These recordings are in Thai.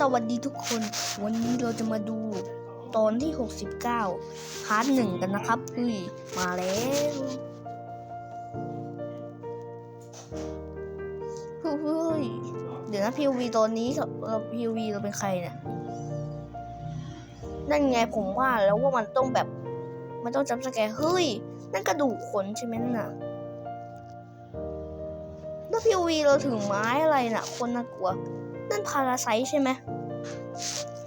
สวัสดีทุกคน วันนี้เราจะมาดูตอนที่ 69 พาร์ทหนึ่งกันนะครับเฮ้ยมาแล้วเฮ้ยเดี๋ยวนะพีวีตอนนี้เราพีวีเราเป็นใครเนี่ย นั่นไงผมว่าแล้วว่ามันต้องแบบ มันต้องจำสแกเฮ้ย นั่นกระดูกขนใช่ไหมนั่นน่ะแล้วพีวีเราถึงไม้อะไรน่ะ คนน่ากลัว นั่นพาราไซใช่ไหม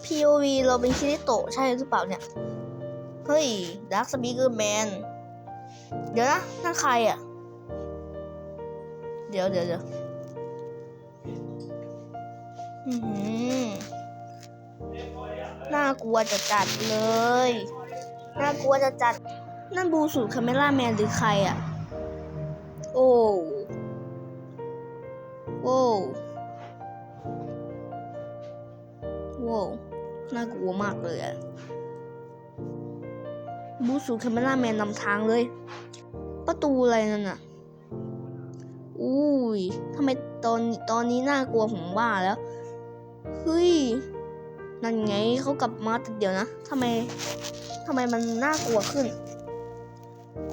POV เราเป็นคิริโตะใช่หรือเปล่าเนี่ย เฮ้ยดักสปีกเกอร์แมน เดี๋ยวนะ นั่นใครอะ เดี๋ยวเดี๋ยวเดี๋ยวอื้อหือน่ากลัวจะจัดเลย น่ากลัวจะจัด นั่นบูสูคาเมล่าแมนหรือใครอะ น่ากลัวมากเลยอะบูสูคาเมล่าแมนนำทางเลย ประตูอะไรนั่นอะอุ้ยทำไมตอนตอนนี้น่ากลัวผมว่าแล้ว เฮ้ย นั่นไงเขากลับมาแต่เดี๋ยวนะทำไมทำไมมันน่ากลัวขึ้น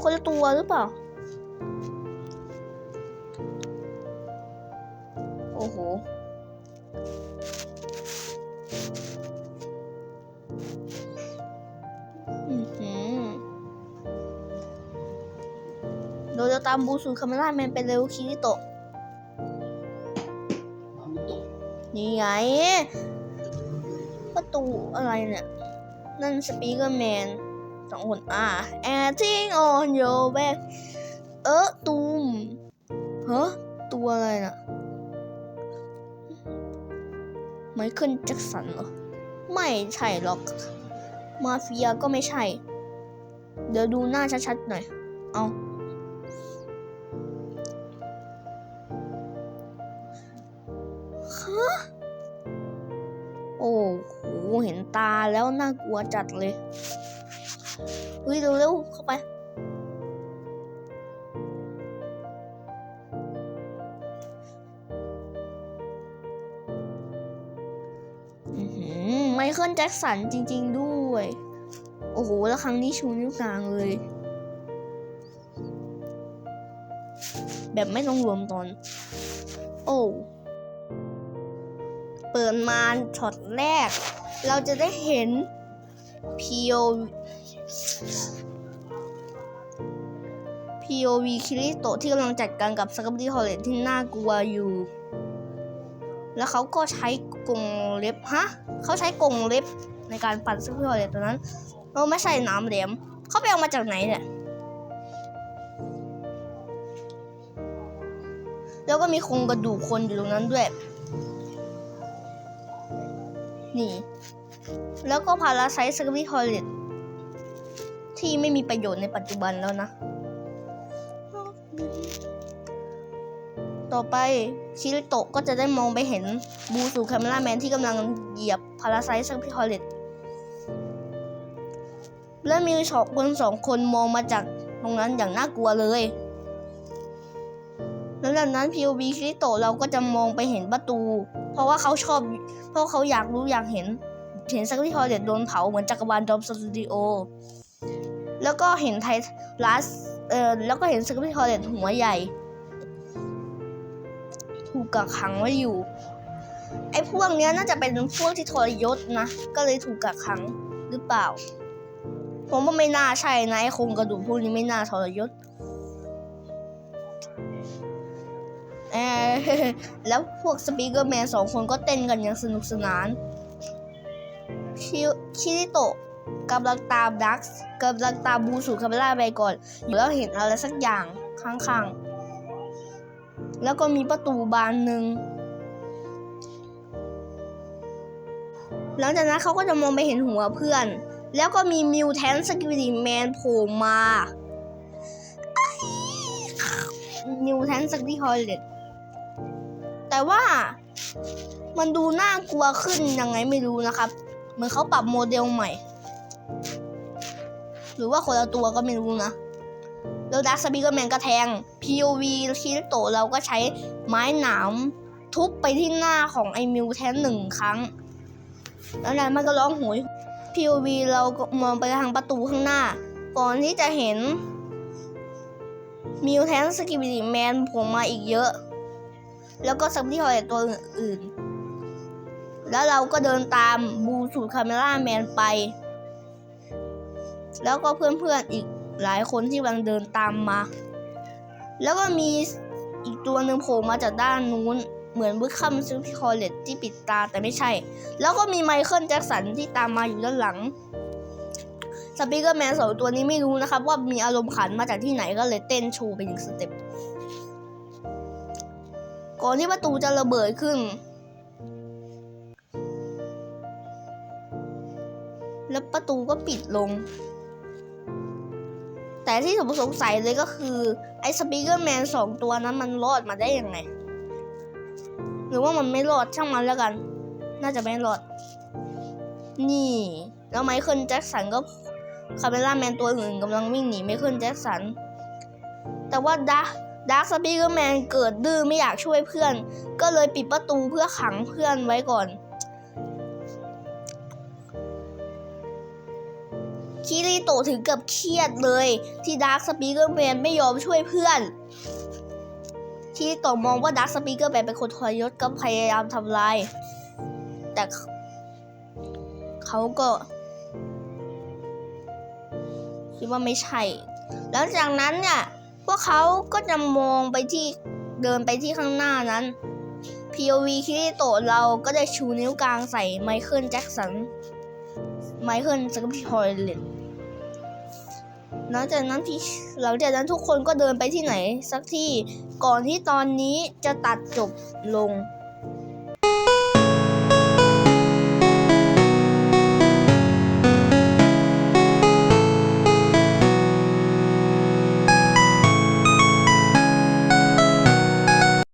คนละตัวหรือเปล่า โอ้โห เราจะตามบูสูคาเมล่าแมนไปเร็วคิริโตะ นี่ไงประตูอะไรเนี่ย นั่นสปีกเกอร์แมนสองคนอ่าแอร์ทิงออนโยแบกเออตูมเฮ้ตัวอะไรน่ะไมเคิลแจ็คสันเหรอ ไม่ใช่หรอก มาเฟียก็ไม่ใช่ เดี๋ยวดูหน้าชัดๆหน่อย เอาฮะโอ้โห เห็นตาแล้วน่ากลัวจัดเลย เฮ้ยเร็วๆเข้าไปหือไมเคิลแจ็คสันจริง ๆ ด้วย โอ้โห แล้วครั้งนี้ชูนิ้วกลางเลย แบบไม่ต้องรวมตอน โอ้เปิดมาช็อตแรก เราจะได้เห็น POV POV คิริโตที่กำลังจัดการกับสกัปตี้ฮอลเลตที่น่ากลัวอยู่ แล้วเขาก็ใช้กงเล็บ ฮะ เขาใช้กงเล็บ ในการปั่นสกัปตี้ฮอลเลตตัวนั้นเราไม่ใช่น้ำแหลมเขาไปเอามาจากไหนเนี่ยแล้วก็มีโครงกระดูกคนอยู่ตรงนั้นด้วย นี่ แล้วก็พาราไซต์สกัปตี้ฮอลเลตที่ไม่มีประโยชน์ในปัจจุบันแล้วนะ ต่อไปชิริโตะก็จะได้มองไปเห็นบูสูคามล่าแมนที่กำลังเหยียบพาราไซต์ซักพิฮอลเลต และมีสองคนสองคนมองมาจากตรงนั้นอย่างน่ากลัวเลย แล้วจากนั้น POV ชิริโตเราก็จะมองไปเห็นประตู เพราะว่าเขาชอบ เพราะเขาอยากรู้อยากเห็น เห็นซักพิฮอลเลตโดนเผาเหมือนจักรวาลดอมสตูดิโอ แล้วก็เห็นไทลัส เอ่อแล้วก็เห็นซักพิฮอลเลตหัวใหญ่ ถูกกักขังไว้อยู่ ไอ้พวกเนี้ยน่าจะเป็นพวกที่ทรยศนะ ก็เลยถูกกักขังหรือเปล่า ผมว่าไม่น่าใช่นะไอ้โครงกระดูกพวกนี้ไม่น่าทรยศแล้วพวกสปีกเกอร์แมนสองคนก็เต้นกันอย่างสนุกสนานชิชิริโตะกำลังตามดักส์กำลังตามบูสูคาเมล่าไปก่อน อยู่แล้วเห็นอะไรสักอย่างข้างๆ แล้วก็มีประตูบานหนึ่งหลังจากนั้นเขาก็จะมองไปเห็นหัวเพื่อน แล้วก็มีมิวแทนสกิลิแมนโผล่มามิวแทนสกิลิฮอลเลตแต่ว่ามันดูน่ากลัวขึ้นยังไงไม่รู้นะครับ เหมือนเขาปรับโมเดลใหม่ หรือว่าคนละตัวก็ไม่รู้นะ แล้วดักสปีกเกอร์แมนก็แทง POV คิริโตเราก็ใช้ไม้หนามทุบไปที่หน้าของไอ้มิวแทนหนึ่งครั้ง แล้วนั้นมันก็ร้องโหย POV เรามองไปทางประตูข้างหน้า ก่อนที่จะเห็น มิวแทนสกิบิลิแมนโผมมาอีกเยอะ แล้วก็ซัมที่หอยตัวอื่นๆแล้วเราก็เดินตามบูสูตรคาเมล่าแมนไป แล้วก็เพื่อนๆอีกหลายคนที่กำลังเดินตามมา แล้วก็มีอีกตัวหนึ่งโผล่มาจากด้านนู้น เหมือนวิคคัมซิพิคอเลตที่ปิดตาแต่ไม่ใช่ แล้วก็มีไมเคิลแจ็คสันที่ตามมาอยู่ด้านหลังสปีกเกอร์แมนสองตัวนี้ไม่รู้นะครับ ว่ามีอารมณ์ขันมาจากที่ไหนก็เลยเต้นโชว์ไปหนึ่งสเต็ปก่อนที่ประตูจะระเบิดขึ้น แล้วประตูก็ปิดลง แต่ที่ผมสงสัยเลยก็คือ ไอ้สปีกเกอร์แมนสองตัวนั้นมันรอดมาได้ยังไง รือว่ามันไม่รอดช่างมันแล้วกัน น่าจะไม่รอด นี่ แล้วไมเคิลแจ็คสันก็คาเมล่าแมนตัวอื่นกำลังวิ่งหนีไมเคิลแจ็คสัน แต่ว่าดาร์ดาร์คสปีกแมนเกิดดื้อไม่อยากช่วยเพื่อน ก็เลยปิดประตูเพื่อขังเพื่อนไว้ก่อน คิริโตถึงกับเครียดเลย ที่ดาร์คสปีกแมนไม่ยอมช่วยเพื่อน คิริโตะมองว่าดาร์คสปีกเกอร์แมนเป็นคนทรยศก็พยายามทำลาย แต่เขาก็คิดว่าไม่ใช่ แล้วจากนั้นเนี่ยพวกเขาก็จะมองไปที่เดินไปที่ข้างหน้านั้น POV คิริโตะเราก็ได้ชูนิ้วกลางใส่ไมเคิลแจ็คสัน ไมเคิลสกับพอยเลน หลังจากนั้นพี่หลังจากนั้นทุกคนก็เดินไปที่ไหน สักที่ก่อนที่ตอนนี้จะตัดจบลง